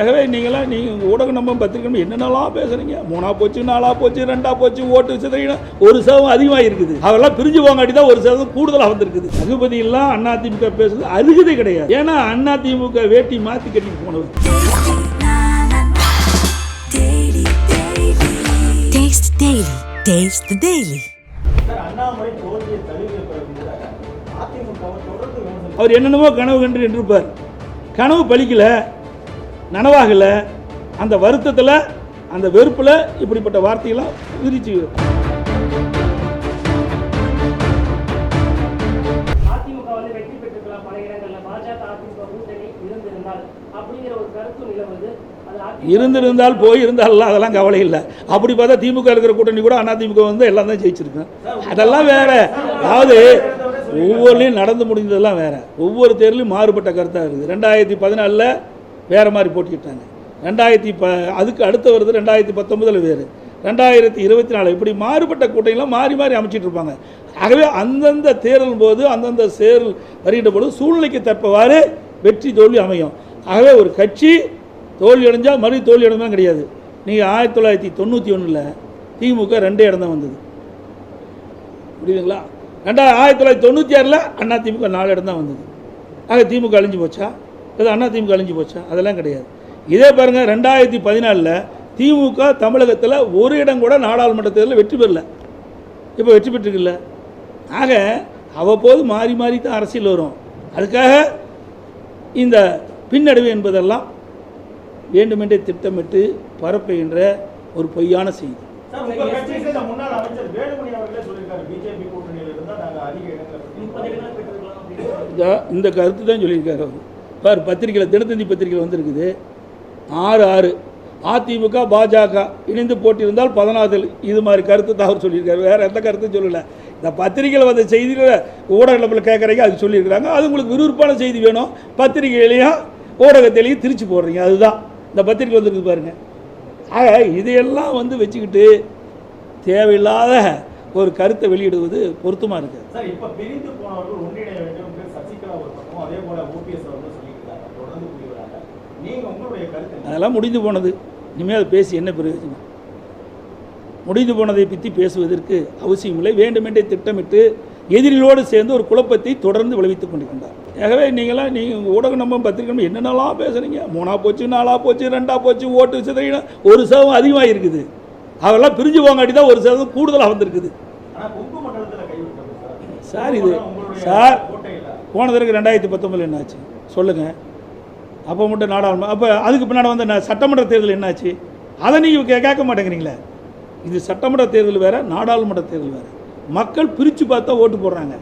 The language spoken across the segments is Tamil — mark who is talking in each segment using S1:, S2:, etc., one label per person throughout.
S1: ஆகவே நீங்களாம் நீங்கள் ஊடகம் நம்ம பத்திரிக்கை என்னென்னலாம் பேசுறீங்க? மூணா போச்சு நாலா போச்சு ரெண்டா போச்சு ஓட்டு சிதறினா ஒரு சதவீதம் அதிகமாக இருக்குது. அவெல்லாம் பிரிஞ்சு போங்காட்டி தான் ஒரு சதவீதம் கூடுதலாக வந்திருக்குது. எல்லாம் அதிமுக பேசுறது அருகதை கிடையாது. ஏன்னா அதிமுக வேட்டி மாற்றி கட்டிட்டு
S2: விமர்சனம்
S1: அவர் என்னென்னமோ கனவு கண்டு நின்றுப்பார் கனவு பலிக்கல நனவாகல அந்த வருத்தத்தில் அந்த வெறுப்பில் இப்படிப்பட்ட வார்த்தையெல்லாம் விரிச்சு.
S3: இருந்திருந்தால்
S1: போய் இருந்தாலும் அதெல்லாம் கவலை இல்லை. அப்படி பார்த்தா திமுக இருக்கிற கூட்டணி கூட அதிமுக வந்து எல்லாம் தான் ஜெயிச்சிருக்கேன் அதெல்லாம் வேற. அதாவது ஒவ்வொருலையும் நடந்து முடிந்ததெல்லாம் வேற. ஒவ்வொரு தேர்தலையும் மாறுபட்ட கருத்தாக இருக்குது. ரெண்டாயிரத்தி பதினாலில் வேறு மாதிரி போட்டிக்கிட்டாங்க. ரெண்டாயிரத்தி ப அதுக்கு அடுத்த வருது ரெண்டாயிரத்தி பத்தொன்பதில் வேறு. ரெண்டாயிரத்தி இருபத்தி நாலு இப்படி மாறுபட்ட கூட்டணிலாம் மாறி மாறி அமைச்சிட்டு இருப்பாங்க. ஆகவே அந்தந்த தேர்தல் போது அந்தந்த தேர்தல் வருகின்ற போது சூழ்நிலைக்கு தற்பவாறு வெற்றி தோல்வி அமையும். ஆகவே ஒரு கட்சி தோல்வி அடைஞ்சால் மறுபடியும் தோல்வி அடைஞ்சாலும் கிடையாது. நீங்கள் ஆயிரத்தி தொள்ளாயிரத்தி தொண்ணூற்றி ஒன்றில் திமுக ரெண்டே இடம் தான் வந்தது. புரியுதுங்களா? ரெண்டா ஆயிரத்தி தொள்ளாயிரத்தி தொண்ணூற்றி ஆறில் அண்ணா திமுக நாலு இடம் தான் வந்தது. ஆக திமுக அழிஞ்சு போச்சா? இது அண்ணா திமுக அழிஞ்சு போச்சா? அதெல்லாம் கிடையாது. இதே பாருங்கள் ரெண்டாயிரத்தி பதினாலில் திமுக தமிழகத்தில் ஒரு இடம் கூட நாடாளுமன்ற தேர்தலில் வெற்றி பெறல. இப்போ வெற்றி பெற்றிருக்குல்ல. ஆக அவ்வப்போது மாறி மாறி தான் அரசியல் வரும். அதுக்காக இந்த பின்னடைவு என்பதெல்லாம் வேண்டுமென்றே திட்டமிட்டு பரப்புகின்ற ஒரு பொய்யான செய்தி. இந்த கருத்து தான் சொல்லியிருக்காரு அவர். பார் பத்திரிக்கையில் தினத்தந்தி பத்திரிகையில் வந்திருக்குது. ஆறு ஆறு. அதிமுக பாஜக இணைந்து போட்டியிருந்தால் பதினாறு இது மாதிரி கருத்து தான் அவர் சொல்லியிருக்காரு. வேறு எந்த கருத்தும் சொல்லலை. இந்த பத்திரிக்கையில் வந்த செய்திகளை ஊடகத்தில் கேட்குறீங்க அது சொல்லியிருக்கிறாங்க. அது உங்களுக்கு விறுவிறுப்பான செய்தி வேணும். பத்திரிகையிலையும் ஊடகத்திலையும் திரிச்சு போடுறீங்க. அதுதான். இந்த பத்திரிக்கை வந்திருக்கு பாருங்கள் ஆக இதையெல்லாம் வந்து வச்சுக்கிட்டு தேவையில்லாத ஒரு கருத்தை வெளியிடுவது பொருத்தமாக இருக்குது. அதெல்லாம் முடிந்து போனது. இனிமேல் அதை பேசி என்ன பிரயோஜனம் முடிந்து போனதை பற்றி பேசுவதற்கு அவசியமில்லை வேண்டுமென்றே திட்டமிட்டு எதிரிகளோடு சேர்ந்து ஒரு குழப்பத்தை தொடர்ந்து விளைவித்துக் கொண்டிருக்கின்றார். ஆகவே நீங்களாம் நீங்கள் ஊடகம் நம்ம பத்திரிக்கை என்னென்னலாம் பேசுகிறீங்க மூணா போச்சு நாலா போச்சு ரெண்டா போச்சு ஓட்டு சிதறினா ஒரு சதவீதம் அதிகமாக இருக்குது. அவெல்லாம் பிரிஞ்சு போங்காட்டி தான் ஒரு சதவீதம் கூடுதலாக வந்திருக்குது.
S2: சார்.
S1: இது சார்
S2: கோட்டையில.
S1: போன தடவை ரெண்டாயிரத்தி பத்தொம்பதில் என்னாச்சு? சொல்லுங்கள் அப்போ மட்டும் நாடாளுமன்ற அப்போ அதுக்கு பின்னாடி வந்து ந- சட்டமன்ற தேர்தல் என்னாச்சு? அதை நீங்கள் கேட்க மாட்டேங்கிறீங்களே? இது சட்டமன்ற தேர்தல் வேறு நாடாளுமன்ற தேர்தல் வேறு. மக்கள் பிரித்து பார்த்தா ஓட்டு போடுறாங்க.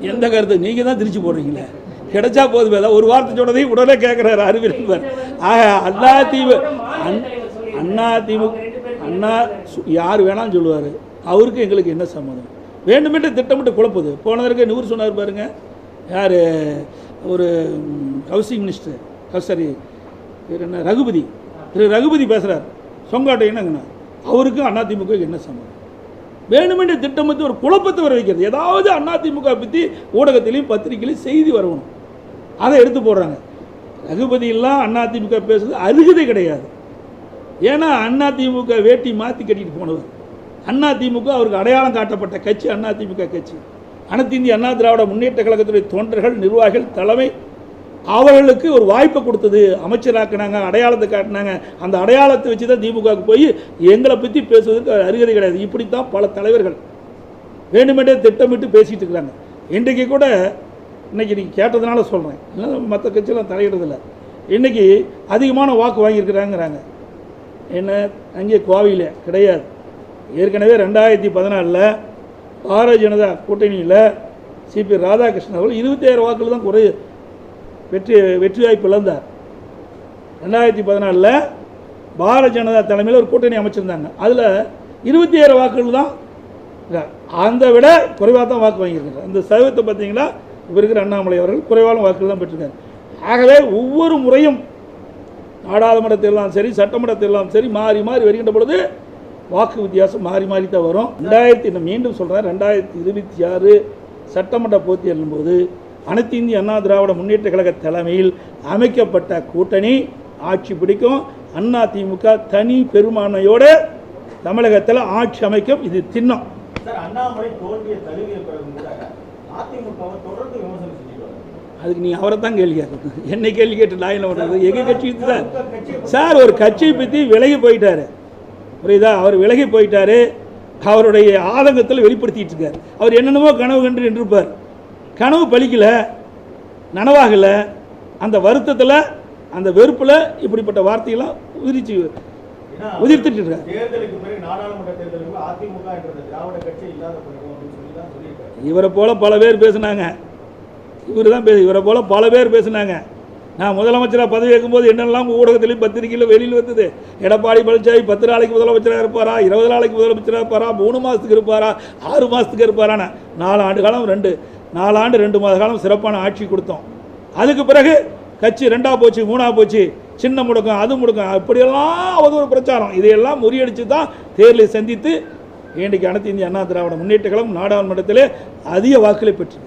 S1: எந்த கருத்து? நீங்கள் தான் திரிச்சு போடுறீங்களே. கிடைச்சா போதும் ஏதாவது ஒரு வார்த்தை சொன்னதையும் உடனே கேட்குறாரு அறிவியல் ஆக அண்ணா திமுக அண்ணா திமுக அண்ணா யார் வேணாலும் சொல்லுவார். அவருக்கு எங்களுக்கு என்ன சம்மதம்? வேண்டுமென்று திட்டமிட்டு குழப்புது. போன தடவை நூறு சொன்னார் பாருங்க. யார்? ஒரு ஹவுசிங் மினிஸ்டர் சாரி என்ன ரகுபதி. திரு ரகுபதி பேசுகிறார் சொங்காட்டை என்னங்கண்ணா? அவருக்கும் அதிமுக என்ன சம்மதம் வேணுமென்ற திட்டமிட்டு ஒரு குழப்பத்தை வர வைக்கிறது ஏதாவது அதிமுக பற்றி ஊடகத்திலையும் பத்திரிகையிலையும் செய்தி வரணும். அதை எடுத்து போடுறாங்க. ரகுபதியெல்லாம் அதிமுக பேசுறது அருகதை கிடையாது. ஏன்னா அதிமுக வேட்டி மாற்றி கட்டிட்டு போனவர். அதிமுக அவருக்கு அடையாளம் காட்டப்பட்ட கட்சி அதிமுக கட்சி. அனைத்து இந்திய அண்ணா திராவிட முன்னேற்ற கழகத்துடைய தொண்டர்கள் நிர்வாகிகள் தலைமை அவர்களுக்கு ஒரு வாய்ப்பை கொடுத்தது. அமைச்சராக்குனாங்க அடையாளத்தை காட்டினாங்க. அந்த அடையாளத்தை வச்சு தான் திமுகவுக்கு போய் எங்களை பற்றி பேசுவதற்கு அருகதை கிடையாது. இப்படித்தான் பல தலைவர்கள் வேண்டுமென்றே திட்டமிட்டு பேசிகிட்டு இருக்கிறாங்க. இன்றைக்கு கூட இன்றைக்கி நீங்கள் கேட்டதுனால சொல்கிறேன் இல்லை மற்ற கட்சியெலாம் தலையிடுறதில்லை. இன்றைக்கி அதிகமான வாக்கு வாங்கியிருக்கிறாங்கிறாங்க. என்ன? அங்கே கோவையில் கிடையாது. ஏற்கனவே ரெண்டாயிரத்தி பதினாலில் பாரதிய ஜனதா கூட்டணியில் சிபி ராதாகிருஷ்ணன் அவர்கள் இருபத்தாயிரம் வாக்கில் தான் குறை வெற்றி வெற்றி வாய்ப்பு இழந்தார் ரெண்டாயிரத்தி பதினாலில் பாரதிய ஜனதா தலைமையில் ஒரு கூட்டணி அமைச்சிருந்தாங்க. அதில் இருபத்தி ஏழு வாக்குகள் தான் அந்த விட குறைவாக தான் வாக்கு வாங்கியிருக்காங்க அந்த சதவீதத்தை பார்த்தீங்கன்னா இப்போ இருக்கிற அண்ணாமலை அவர்கள் குறைவான வாக்குகள் தான் பெற்றிருக்காங்க ஆகவே ஒவ்வொரு முறையும் நாடாளுமன்றத்திலாம் சரி சட்டமன்றத்திலாம் சரி மாறி மாறி வருகின்ற பொழுது வாக்கு வித்தியாசம் மாறி மாறி தான் வரும். ரெண்டாயிரத்தி நான் மீண்டும் சொல்கிறேன் ரெண்டாயிரத்தி இருபத்தி ஆறு சட்டமன்ற போட்டி போது அனைத்து இந்திய அண்ணா திராவிட முன்னேற்ற கழக தலைமையில் அமைக்கப்பட்ட கூட்டணி ஆட்சி பிடிக்கும். அண்ணா திமுக தனி பெரும்பான்மையோடு தமிழகத்தில் ஆட்சி அமைக்கும். இது
S2: வராங்க
S1: அதுக்கு நீ அவரை தான் கேள்வி கேட்கணும். என்னை கேள்வி கேட்டு நான் என்ன பண்ணுறது எங்கள் கட்சி தான் சார் ஒரு கட்சியை பற்றி விலகி போயிட்டாரு. புரியுதா? அவர் விலகி போயிட்டாரு. அவருடைய ஆதங்கத்தில் வெளிப்படுத்திட்டு இருக்கார். அவர் என்னென்னமோ கனவு கண்டு நின்றுப்பார் கனவு பலிக்கல நனவாகலை அந்த வருத்தத்தில் அந்த வெறுப்பில் இப்படிப்பட்ட வார்த்தையெல்லாம் உதிரிச்சு உதிர்த்துட்டு இருக்கார். இவரை போல பல பேர் பேசுனாங்க. இவர் தான் பேசு இவரை போல பல பேர் பேசுனாங்க. நான் முதலமைச்சராக பதவி வைக்கும்போது என்னெல்லாம் ஊடகத்திலையும் பத்திரிகையில் வெளியில் வந்தது? எடப்பாடி பழனிசாமி பத்து நாளைக்கு முதலமைச்சராக இருப்பாரா? இருபது நாளைக்கு முதலமைச்சராக இருப்பாரா? மூணு மாதத்துக்கு இருப்பாரா? ஆறு மாதத்துக்கு இருப்பாரான்னு நாலு ஆண்டு காலம் ரெண்டு. நாலு ஆண்டு ரெண்டு மாத காலம் சிறப்பான ஆட்சி கொடுத்தோம். அதுக்கு பிறகு கட்சி ரெண்டா போச்சு மூணா போச்சு. சின்ன முடக்கம் அது முடக்கம். அப்படியெல்லாம் அவதூறு பிரச்சாரம். இதையெல்லாம் முறியடித்து தான் தேர்தலை சந்தித்து இன்றைக்கு அனைத்து இந்திய அண்ணா திராவிட முன்னேற்ற கழகம் நாடாளுமன்றத்திலே அதிக வாக்குகளை பெற்றது.